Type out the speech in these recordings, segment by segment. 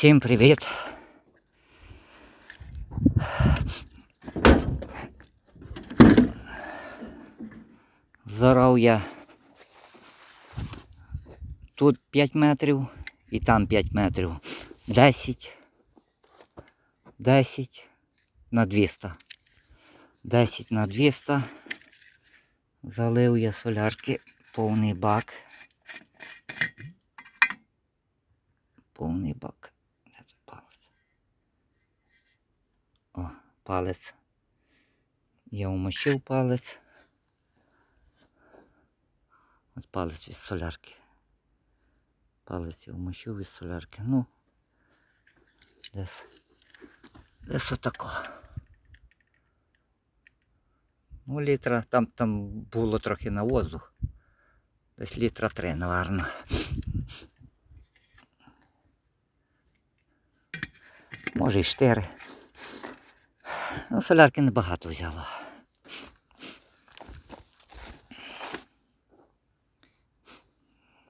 Всім привіт. Зорав я тут 5 метрів і там 5 метрів. 10. 10 на 200. 10 на 200. Залив я солярки повний бак. Повний бак. Палець. Я вмочив палець. От палець від солярки. Палець я вмочив від солярки. Ну, десь. Десь отако. Ну, літра, там, там було трохи на воздух. Десь літра три, напевно. Може і чотири. Ну, солярки небагато взяло.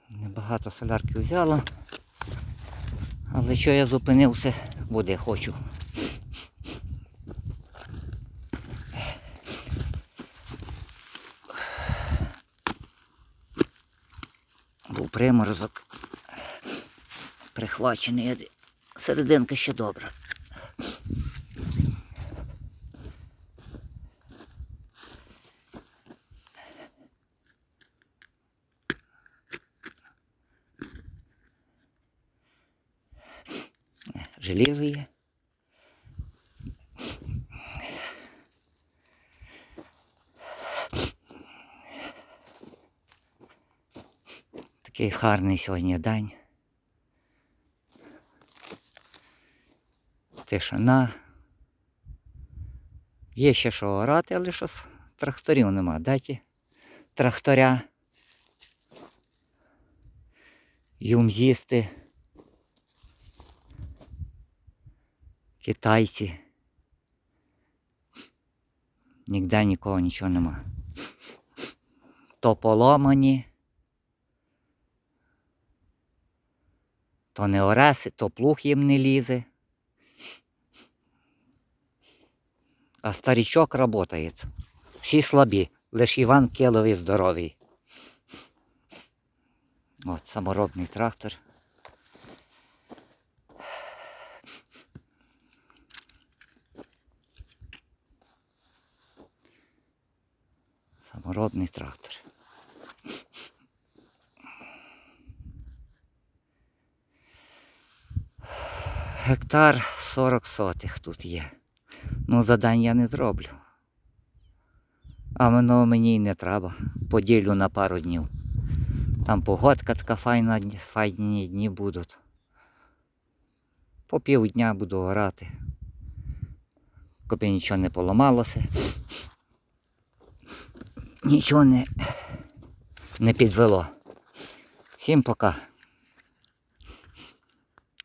Небагато солярки взяло. Але що я зупинився, води хочу. Був приморозок. Прихвачений. Серединка ще добра. Желізо є. Такий гарний сьогодні день. Тишина. Є ще що орати, але щось тракторів нема. Дайте тракторя. Юмзісти. Китайці. Ніде нікого нічого нема. То поломані. То не ореси, то плуг їм не лізе. А старичок працює. Всі слабі, лише Іван Келовий здоровий. От саморобний трактор. Саморобний трактор. Гектар 40 сотих тут є. Ну, за день я не зроблю. А воно мені й не треба. Поділю на пару днів. Там погодка така файна, файні дні будуть. По півдня буду орати. Коби нічого не поламалося. Нічого не, не підвело. Всім пока.